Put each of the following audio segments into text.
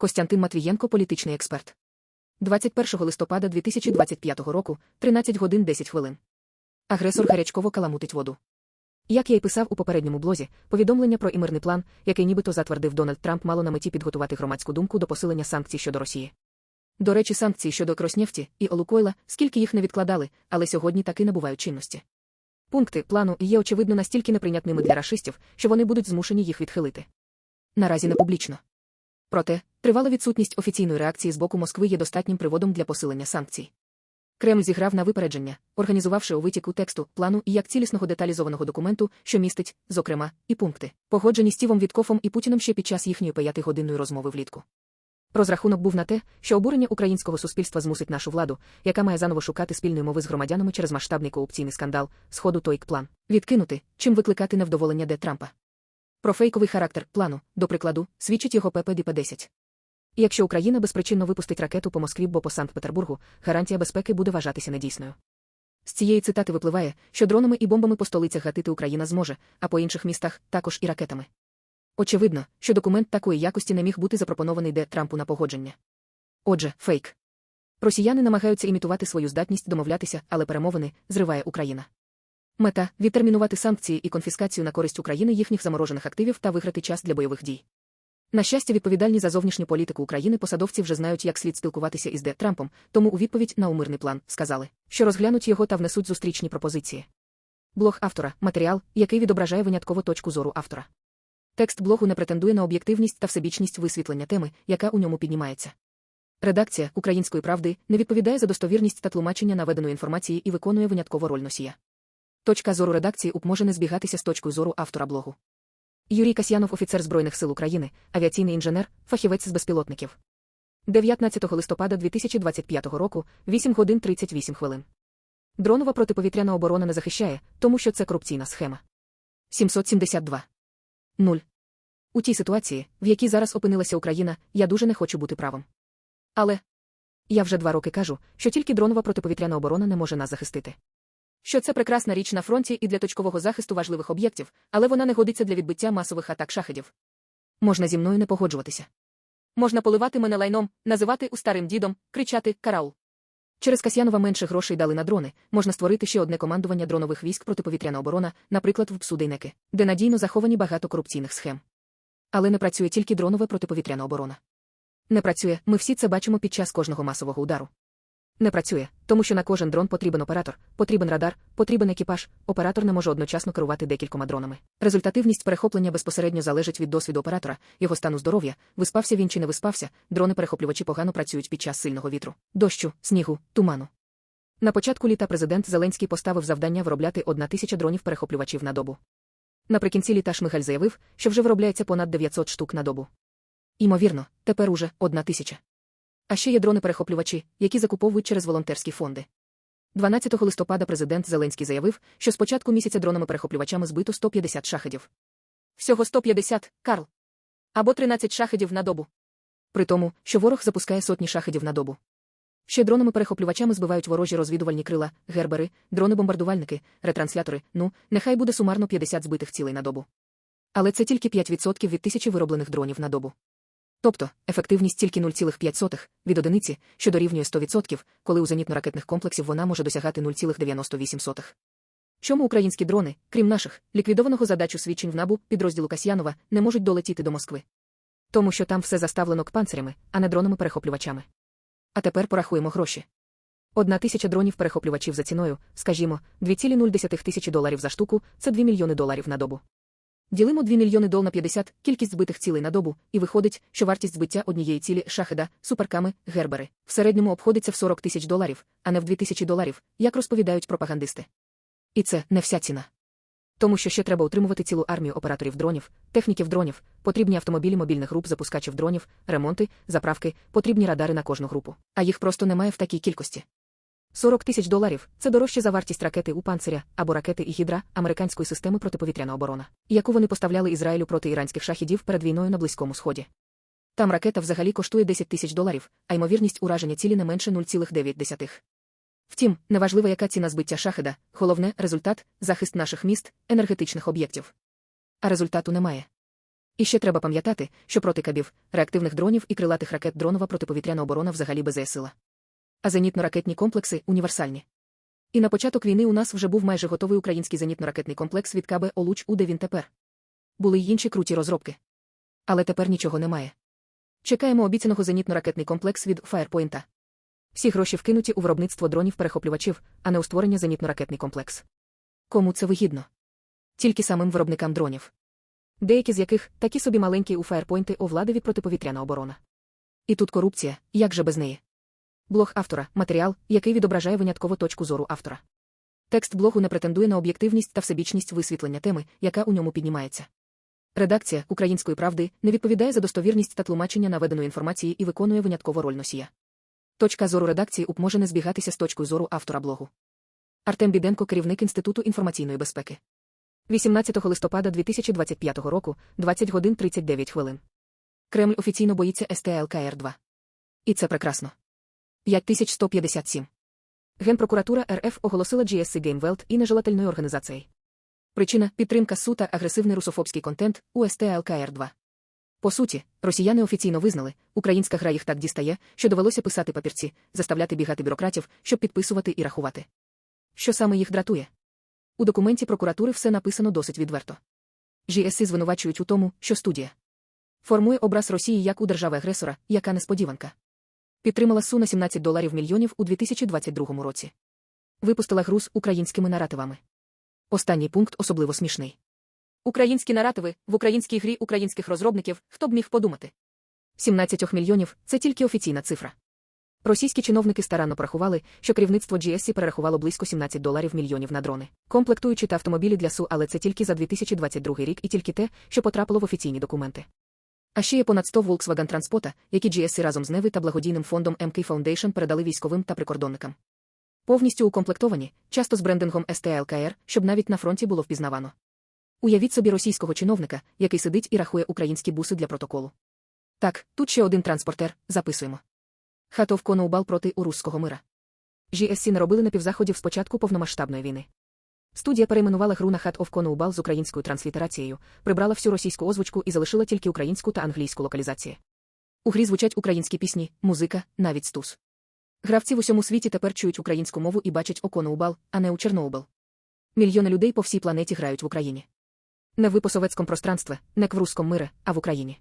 Костянтин Матвієнко, політичний експерт. 21 листопада 2025 року, 13 годин 10 хвилин. Агресор гарячково каламутить воду. Як я й писав у попередньому блозі, повідомлення про імирний план, який нібито затвердив Дональд Трамп, мало на меті підготувати громадську думку до посилення санкцій щодо Росії. До речі, санкції щодо Кроснефті і Олукойла, скільки їх не відкладали, але сьогодні таки набувають чинності. Пункти плану є очевидно настільки неприйнятними для рашистів, що вони будуть змушені їх відхилити. Наразі не публічно. Проте, тривала відсутність офіційної реакції з боку Москви є достатнім приводом для посилення санкцій. Кремль зіграв на випередження, організувавши у витіку тексту, плану і як цілісного деталізованого документу, що містить, зокрема, і пункти, погоджені Стівом Віткофом і Путіним ще під час їхньої п'ятигодинної розмови влітку. Розрахунок був на те, що обурення українського суспільства змусить нашу владу, яка має заново шукати спільної мови з громадянами через масштабний корупційний скандал, сходу той план, відкинути, чим викликати невдоволення Де Трампа. Про фейковий характер плану, до прикладу, свідчить його ППДП-10. Якщо Україна безпричинно випустить ракету по Москві або по Санкт-Петербургу, гарантія безпеки буде вважатися недійсною. З цієї цитати випливає, що дронами і бомбами по столицях гатити Україна зможе, а по інших містах також і ракетами. Очевидно, що документ такої якості не міг бути запропонований де Трампу на погодження. Отже, фейк. Росіяни намагаються імітувати свою здатність домовлятися, але перемовини зриває Україна. Мета відтермінувати санкції і конфіскацію на користь України їхніх заморожених активів та виграти час для бойових дій. На щастя, відповідальні за зовнішню політику України посадовці вже знають, як слід спілкуватися із Де Трампом, тому у відповідь на умирний план сказали, що розглянуть його та внесуть зустрічні пропозиції. Блог автора матеріал, який відображає винятково точку зору автора. Текст блогу не претендує на об'єктивність та всебічність висвітлення теми, яка у ньому піднімається. Редакція Української правди не відповідає за достовірність та тлумачення наведеної інформації і виконує винятково роль носія. Точка зору редакції УП може не збігатися з точкою зору автора блогу. Юрій Касьянов, офіцер Збройних сил України, авіаційний інженер, фахівець з безпілотників. 19 листопада 2025 року, 8 годин 38 хвилин. Дронова протиповітряна оборона не захищає, тому що це корупційна схема. 772. 0. У тій ситуації, в якій зараз опинилася Україна, я дуже не хочу бути правим. Але я вже два роки кажу, що тільки дронова протиповітряна оборона не може нас захистити. Що це прекрасна річ на фронті і для точкового захисту важливих об'єктів, але вона не годиться для відбиття масових атак шахедів. Можна зі мною не погоджуватися. Можна поливати мене лайном, називати у старим дідом, кричати Караул. Через Касьянова менше грошей дали на дрони, можна створити ще одне командування дронових військ протиповітряна оборона, наприклад, в Псудейнеки, де надійно заховані багато корупційних схем. Але не працює тільки дронова протиповітряна оборона. Не працює, ми всі це бачимо під час кожного масового удару. Не працює, тому що на кожен дрон потрібен оператор, потрібен радар, потрібен екіпаж, оператор не може одночасно керувати декількома дронами. Результативність перехоплення безпосередньо залежить від досвіду оператора, його стану здоров'я, виспався він чи не виспався, дрони-перехоплювачі погано працюють під час сильного вітру, дощу, снігу, туману. На початку літа президент Зеленський поставив завдання виробляти одна тисяча дронів-перехоплювачів на добу. Наприкінці літа Шмигаль заявив, що вже виробляється понад 900 штук на добу. Імовірно, тепер уже одна тисяча. А ще є дрони-перехоплювачі, які закуповують через волонтерські фонди. 12 листопада президент Зеленський заявив, що з початку місяця дронами-перехоплювачами збито 150 шахедів. Всього 150, Карл. Або 13 шахедів на добу. При тому, що ворог запускає сотні шахедів на добу. Ще дронами-перехоплювачами збивають ворожі розвідувальні крила, гербери, дрони-бомбардувальники, ретранслятори, ну, нехай буде сумарно 50 збитих цілей на добу. Але це тільки 5% від тисячі вироблених дронів на добу. Тобто, ефективність тільки 0,5 від одиниці, що дорівнює 100%, коли у зенітно-ракетних комплексів вона може досягати 0,98. Чому українські дрони, крім наших, ліквідованого задачу свідчень в набу підрозділу Касьянова, не можуть долетіти до Москви? Тому що там все заставлено кпанцирями, а не дронами-перехоплювачами. А тепер порахуємо гроші. Одна тисяча дронів-перехоплювачів за ціною, скажімо, 2,0 тисячі доларів за штуку це 2 мільйони доларів на добу. Ділимо 2 мільйони дол на 50, кількість збитих цілей на добу, і виходить, що вартість збиття однієї цілі шахеда, суперками, гербери, в середньому обходиться в 40 тисяч доларів, а не в 2 тисячі доларів, як розповідають пропагандисти. І це не вся ціна. Тому що ще треба утримувати цілу армію операторів дронів, техніків дронів, потрібні автомобілі мобільних груп запускачів дронів, ремонти, заправки, потрібні радари на кожну групу. А їх просто немає в такій кількості. 40 тисяч доларів це дорожче за вартість ракети у панциря або ракети і гідра американської системи протиповітряна оборона, яку вони поставляли Ізраїлю проти іранських шахідів перед війною на Близькому Сході. Там ракета взагалі коштує 10 тисяч доларів, а ймовірність ураження цілі не менше 0,9. Втім, неважливо, яка ціна збиття шахеда, головне результат захист наших міст, енергетичних об'єктів. А результату немає. І ще треба пам'ятати, що проти кабів, реактивних дронів і крилатих ракет дронова протиповітряна оборона взагалі безсила. А зенітно-ракетні комплекси універсальні. І на початок війни у нас вже був майже готовий український зенітно-ракетний комплекс від КБ Олуч, у де він тепер. Були й інші круті розробки. Але тепер нічого немає. Чекаємо обіцяного зенітно-ракетний комплекс від Firepoint. Всі гроші вкинуті у виробництво дронів-перехоплювачів, а не у створення зенітно-ракетний комплекс. Кому це вигідно? Тільки самим виробникам дронів. Деякі з яких такі собі маленькі у Firepoint овладові протиповітряна оборона. І тут корупція, як же без неї? Блог автора матеріал, який відображає винятково точку зору автора. Текст блогу не претендує на об'єктивність та всебічність висвітлення теми, яка у ньому піднімається. Редакція Української правди не відповідає за достовірність та тлумачення наведеної інформації і виконує винятково роль носія. Точка зору редакції УП може не збігатися з точкою зору автора блогу. Артем Біденко, керівник Інституту інформаційної безпеки. 18 листопада 2025 року, 20 годин 39 хвилин. Кремль офіційно боїться СТЛКР-2. І це прекрасно. 5157. Генпрокуратура РФ оголосила GSC GameWelt і нежелательною організацією. Причина підтримка СУ та агресивний русофобський контент у СТЛКР-2. По суті, росіяни офіційно визнали, українська гра їх так дістає, що довелося писати папірці, заставляти бігати бюрократів, щоб підписувати і рахувати. Що саме їх дратує? У документі прокуратури все написано досить відверто. GSC звинувачують у тому, що студія формує образ Росії як у держави-агресора, яка несподіванка. Підтримала СУ на 17 доларів мільйонів у 2022 році. Випустила гру з українськими наративами. Останній пункт особливо смішний. Українські наративи в українській грі українських розробників, хто б міг подумати. 17 мільйонів це тільки офіційна цифра. Російські чиновники старанно порахували, що керівництво GSC перерахувало близько 17 доларів мільйонів на дрони, комплектуючи та автомобілі для СУ, але це тільки за 2022 рік і тільки те, що потрапило в офіційні документи. А ще є понад 100 Volkswagen транспота, які GSC разом з Неви та благодійним фондом MK Foundation передали військовим та прикордонникам. Повністю укомплектовані, часто з брендингом STLKR, щоб навіть на фронті було впізнавано. Уявіть собі російського чиновника, який сидить і рахує українські буси для протоколу. Так, тут ще один транспортер, записуємо. Хатов Коноубал проти урусського мира. GSC не робили напівзаходів з початку повномасштабної війни. Студія перейменувала гру на Hat of Коноубал з українською транслітерацією, прибрала всю російську озвучку і залишила тільки українську та англійську локалізації. У грі звучать українські пісні, музика, навіть стус. Гравці в усьому світі тепер чують українську мову і бачать Оконоубал, а не у Черноубал. Мільйони людей по всій планеті грають в Україні. Не в посовецькому пространстві, не в русском мире, а в Україні.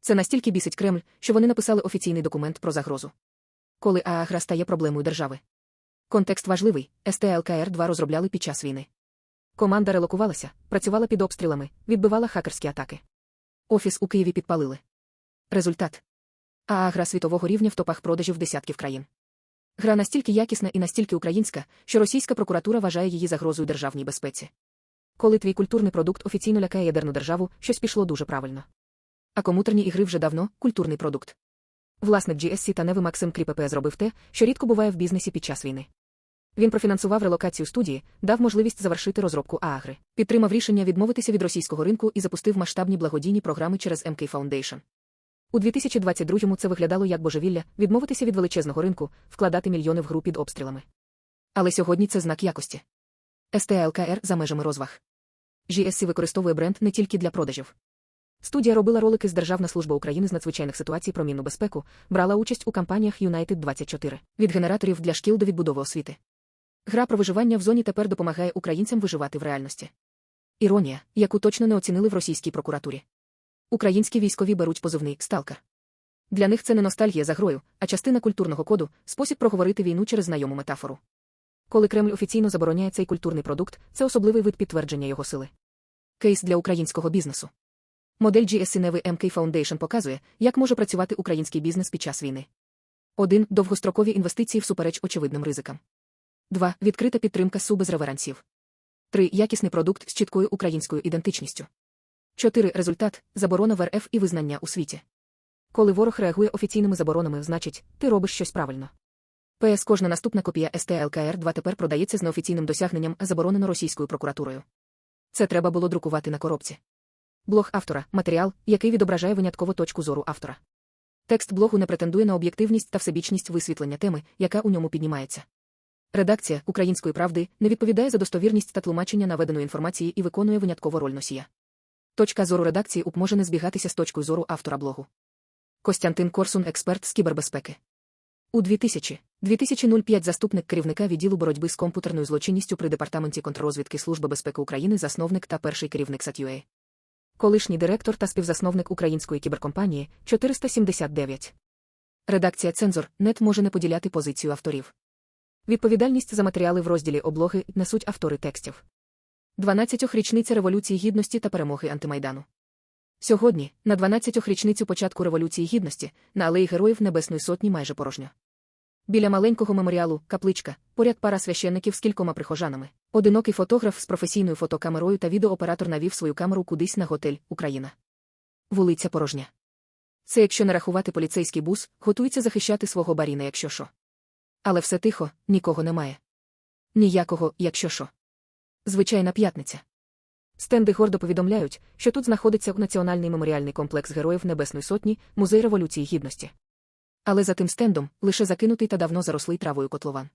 Це настільки бісить Кремль, що вони написали офіційний документ про загрозу. Коли ААГРА стає проблемою держави. Контекст важливий, СТЛКР-2 розробляли під час війни. Команда релокувалася, працювала під обстрілами, відбивала хакерські атаки. Офіс у Києві підпалили. Результат. ААГРА світового рівня в топах продажів десятків країн. Гра настільки якісна і настільки українська, що російська прокуратура вважає її загрозою державній безпеці. Коли твій культурний продукт офіційно лякає ядерну державу, щось пішло дуже правильно. А комутерні ігри вже давно культурний продукт. Власник GSC та Неви Максим Кріпепе зробив те, що рідко буває в бізнесі під час війни. Він профінансував релокацію студії, дав можливість завершити розробку ААГРи, підтримав рішення відмовитися від російського ринку і запустив масштабні благодійні програми через MK Foundation. У 2022-му це виглядало як божевілля відмовитися від величезного ринку, вкладати мільйони в гру під обстрілами. Але сьогодні це знак якості. СТЛКР за межами розваг. GSC використовує бренд не тільки для продажів. Студія робила ролики з Державна служба України з надзвичайних ситуацій про мінну безпеку, брала участь у кампаніях United 24 від генераторів для шкіл до відбудови освіти. Гра про виживання в зоні тепер допомагає українцям виживати в реальності. Іронія, яку точно не оцінили в російській прокуратурі. Українські військові беруть позивний сталкер. Для них це не ностальгія за грою, а частина культурного коду, спосіб проговорити війну через знайому метафору. Коли Кремль офіційно забороняє цей культурний продукт, це особливий вид підтвердження його сили. Кейс для українського бізнесу. Модель Nevi MK Foundation показує, як може працювати український бізнес під час війни. 1. Довгострокові інвестиції всупереч очевидним ризикам. 2. Відкрита підтримка СУ без реверансів. 3. Якісний продукт з чіткою українською ідентичністю. 4. Результат заборона в РФ і визнання у світі. Коли ворог реагує офіційними заборонами, значить, ти робиш щось правильно. ПС кожна наступна копія СТЛКР 2 тепер продається з неофіційним досягненням, заборонено російською прокуратурою. Це треба було друкувати на коробці. Блог автора матеріал, який відображає винятково точку зору автора. Текст блогу не претендує на об'єктивність та всебічність висвітлення теми, яка у ньому піднімається. Редакція Української правди не відповідає за достовірність та тлумачення наведеної інформації і виконує винятково роль носія. Точка зору редакції УП може не збігатися з точкою зору автора блогу. Костянтин Корсун, експерт з кібербезпеки. У 2000 2005 заступник керівника відділу боротьби з комп'ютерною злочинністю при департаменті контррозвідки Служби безпеки України, засновник та перший керівник SAT.UA. Колишній директор та співзасновник української кіберкомпанії 479. Редакція Цензор нет може не поділяти позицію авторів. Відповідальність за матеріали в розділі облоги несуть автори текстів. 12-річниця Революції Гідності та перемоги антимайдану. Сьогодні, на 12-річницю початку Революції Гідності, на алеї Героїв Небесної Сотні майже порожньо. Біля маленького меморіалу, капличка, поряд пара священників з кількома прихожанами. Одинокий фотограф з професійною фотокамерою та відеооператор навів свою камеру кудись на готель Україна. Вулиця порожня. Це якщо не рахувати поліцейський бус, готується захищати свого баріна, якщо що. Але все тихо, нікого немає. Ніякого, якщо що. Звичайна п'ятниця. Стенди гордо повідомляють, що тут знаходиться Національний меморіальний комплекс Героїв Небесної Сотні, Музей Революції Гідності. Але за тим стендом лише закинутий та давно зарослий травою котлован.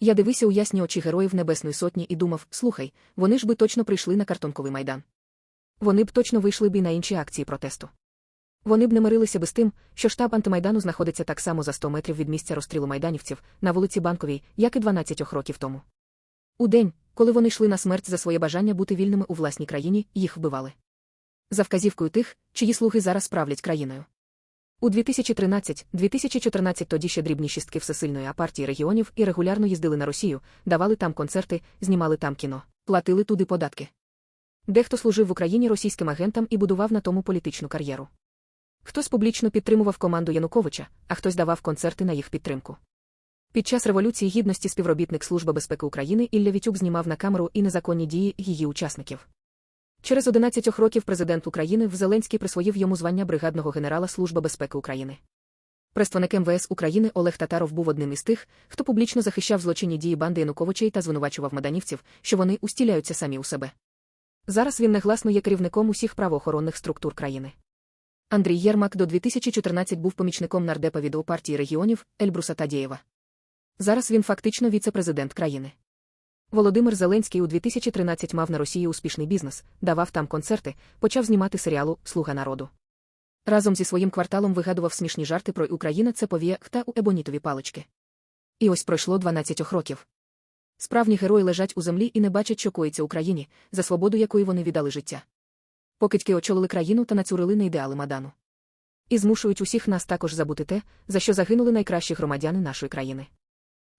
Я дивився у ясні очі Героїв Небесної Сотні і думав: слухай, вони ж би точно прийшли на картонковий майдан. Вони б точно вийшли б і на інші акції протесту. Вони б не мирилися би з тим, що штаб антимайдану знаходиться так само за 100 метрів від місця розстрілу майданівців на вулиці Банковій, як і 12 років тому. У день, коли вони йшли на смерть за своє бажання бути вільними у власній країні, їх вбивали. За вказівкою тих, чиї слуги зараз правлять країною. У 2013-2014 тоді ще дрібні шістки всесильної апартії регіонів і регулярно їздили на Росію, давали там концерти, знімали там кіно, платили туди податки. Дехто служив в Україні російським агентам і будував на тому політичну кар'єру. Хтось публічно підтримував команду Януковича, а хтось давав концерти на їх підтримку. Під час Революції Гідності співробітник Служби безпеки України Ілля Вітюк знімав на камеру і незаконні дії її учасників. Через 11 років президент України в Зеленський присвоїв йому звання бригадного генерала Служби безпеки України. Представник МВС України Олег Татаров був одним із тих, хто публічно захищав злочинні дії банди Януковичей та звинувачував маданівців, що вони устіляються самі у себе. Зараз він негласно є керівником усіх правоохоронних структур країни. Андрій Єрмак до 2014 був помічником нардепа від партії регіонів Ельбруса Тадєєва. Зараз він фактично віце-президент країни. Володимир Зеленський у 2013 мав на Росії успішний бізнес, давав там концерти, почав знімати серіалу Слуга народу. Разом зі своїм кварталом вигадував смішні жарти про Україна це повія та у ебонітові палички. І ось пройшло 12 років. Справні герої лежать у землі і не бачать, що коїться Україні, за свободу якої вони віддали життя. Покидьки очолили країну та нацюрили на ідеали Мадану. І змушують усіх нас також забути те, за що загинули найкращі громадяни нашої країни.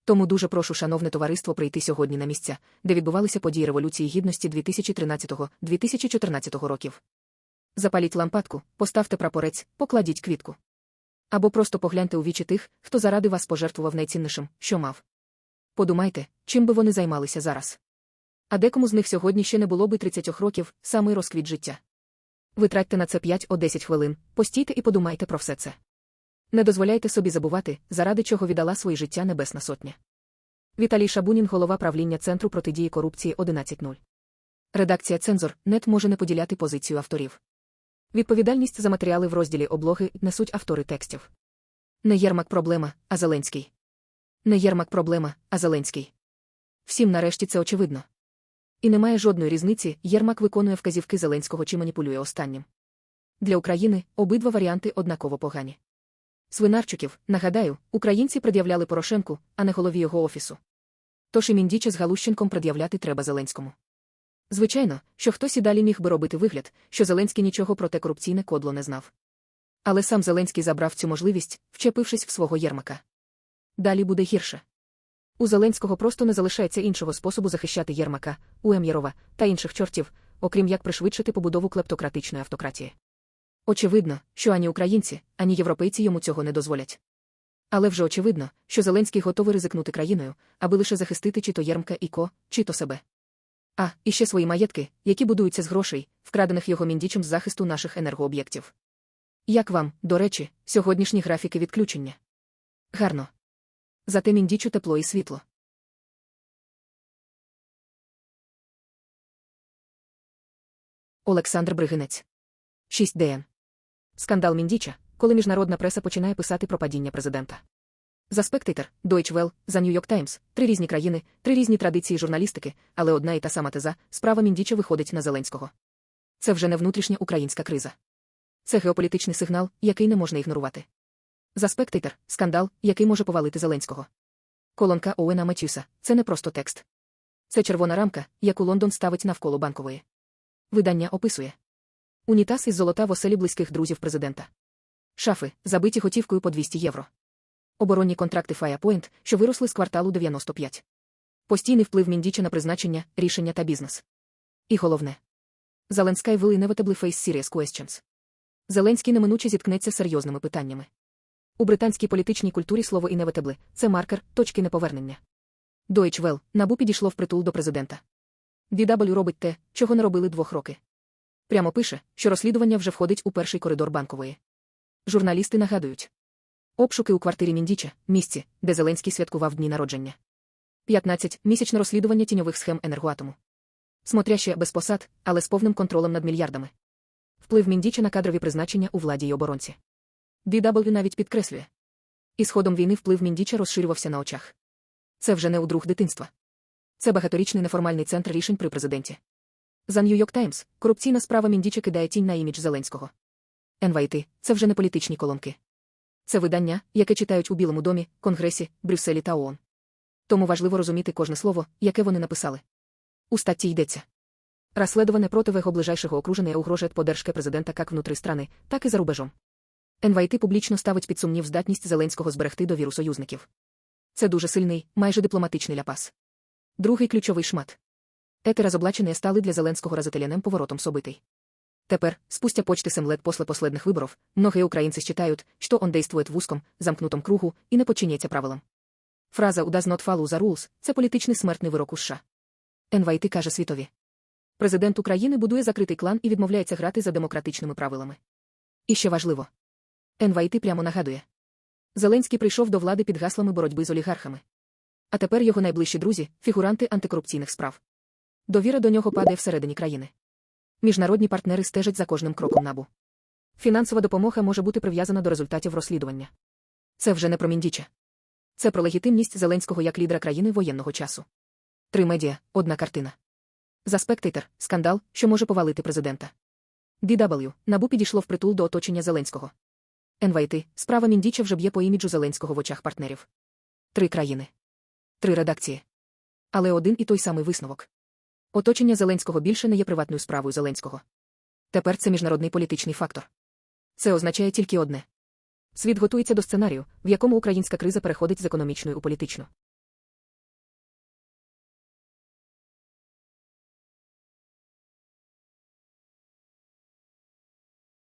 Тому дуже прошу, шановне товариство, прийти сьогодні на місця, де відбувалися події Революції Гідності 2013-2014 років. Запаліть лампадку, поставте прапорець, покладіть квітку. Або просто погляньте у вічі тих, хто заради вас пожертвував найціннішим, що мав. Подумайте, чим би вони займалися зараз. А декому з них сьогодні ще не було би 30 років, самий розквіт життя. Витратьте на це 5-10 хвилин, постійте і подумайте про все це. Не дозволяйте собі забувати, заради чого віддала своє життя Небесна Сотня. Віталій Шабунін, голова правління Центру протидії корупції 11.0. Редакція Цензор нет може не поділяти позицію авторів. Відповідальність за матеріали в розділі облоги несуть автори текстів. Не Єрмак проблема, а Зеленський. Не Єрмак проблема, а Зеленський. Всім нарешті це очевидно. І немає жодної різниці, Єрмак виконує вказівки Зеленського чи маніпулює останнім. Для України обидва варіанти однаково погані. Свинарчуків, нагадаю, українці пред'являли Порошенку, а не голові його офісу. Тож і Міндіча з Галущенком пред'являти треба Зеленському. Звичайно, що хтось і далі міг би робити вигляд, що Зеленський нічого про те корупційне кодло не знав. Але сам Зеленський забрав цю можливість, вчепившись в свого Єрмака. Далі буде гірше. У Зеленського просто не залишається іншого способу захищати Єрмака, Уем'єрова та інших чортів, окрім як пришвидшити побудову клептократичної автократії. Очевидно, що ані українці, ані європейці йому цього не дозволять. Але вже очевидно, що Зеленський готовий ризикнути країною, аби лише захистити чи то Єрмка і ко, чи то себе. А, і ще свої маєтки, які будуються з грошей, вкрадених його міндічем з захисту наших енергооб'єктів. Як вам, до речі, сьогоднішні графіки відключення? Гарно. Зате міндічу тепло і світло. Олександр Бригинець. 6 ДН. Скандал Міндіча, коли міжнародна преса починає писати про падіння президента. За Spectator, Deutsche Welle, за New York Times, три різні країни, три різні традиції журналістики, але одна і та сама теза, справа Міндіча виходить на Зеленського. Це вже не внутрішня українська криза. Це геополітичний сигнал, який не можна ігнорувати. За спектейтер – скандал, який може повалити Зеленського. Колонка Оуена Матюса – це не просто текст. Це червона рамка, яку Лондон ставить навколо банкової. Видання описує. Унітаз із золота в оселі близьких друзів президента. Шафи, забиті готівкою по 200 євро. Оборонні контракти Firepoint, що виросли з кварталу 95. Постійний вплив Міндіча на призначення, рішення та бізнес. І головне. Зеленський will inevitably face serious questions. Зеленський неминуче зіткнеться з серйозними питаннями. У британській політичній культурі слово «inevitably» – це маркер точки неповернення. Deutsche Welle, набу підійшло впритул до президента. DW робить те, чого не робили двох роки. Прямо пише, що розслідування вже входить у перший коридор банкової. Журналісти нагадують. Обшуки у квартирі Міндіча, місці, де Зеленський святкував дні народження. 15. Місячне розслідування тіньових схем енергоатому. Смотряще без посад, але з повним контролем над мільярдами. Вплив Міндіча на кадрові призначення у владі й оборонці. DW навіть підкреслює. Із ходом війни вплив Міндіча розширювався на очах. Це вже не у друг дитинства. Це багаторічний неформальний центр рішень при президенті. За York Times корупційна справа Міндіча кидає тінь на імідж Зеленського. НВІТ – це вже не політичні колонки. Це видання, яке читають у Білому домі, Конгресі, Брюсселі та ООН. Тому важливо розуміти кожне слово, яке вони написали. У статті йдеться. Расследование против его ближайшего окружения угрожает поддержке президента як внутри страни, так і за рубежом. НВІТ публічно ставить під сумнів здатність Зеленського зберегти довіру союзників. Це дуже сильний, майже дипломатичний ляпас. Другий ключовий шмат. Эти разоблачення стали для Зеленського разотеленным поворотом событий. Теперь, спустя почти 7 лет после последних выборов, многие украинцы считают, что он действует в узком, замкнутом кругу і не подчиняється правилам. Фраза «У does not follow the rules» – це політичний смертний вирок у США. НВІТ каже світові. Президент України будує закритий клан і відмовляється грати за демократичними правилами. І ще важливо. НВІТ прямо нагадує. Зеленський прийшов до влади під гаслами боротьби з олігархами. А тепер його найближчі друзі – фігуранти антикорупційних справ. Довіра до нього падає всередині країни. Міжнародні партнери стежать за кожним кроком набу. Фінансова допомога може бути прив'язана до результатів розслідування. Це вже не про Міндіча. Це про легітимність Зеленського як лідера країни воєнного часу. Три медіа, одна картина. За спектейтер – скандал, що може повалити президента. DW – набу підійшло впритул до оточення Зеленського. НВІТ – справа Міндіча вже б'є по іміджу Зеленського в очах партнерів. Три країни. Три редакції. Але один і той самий висновок. Оточення Зеленського більше не є приватною справою Зеленського. Тепер це міжнародний політичний фактор. Це означає тільки одне. Світ готується до сценарію, в якому українська криза переходить з економічної у політичну.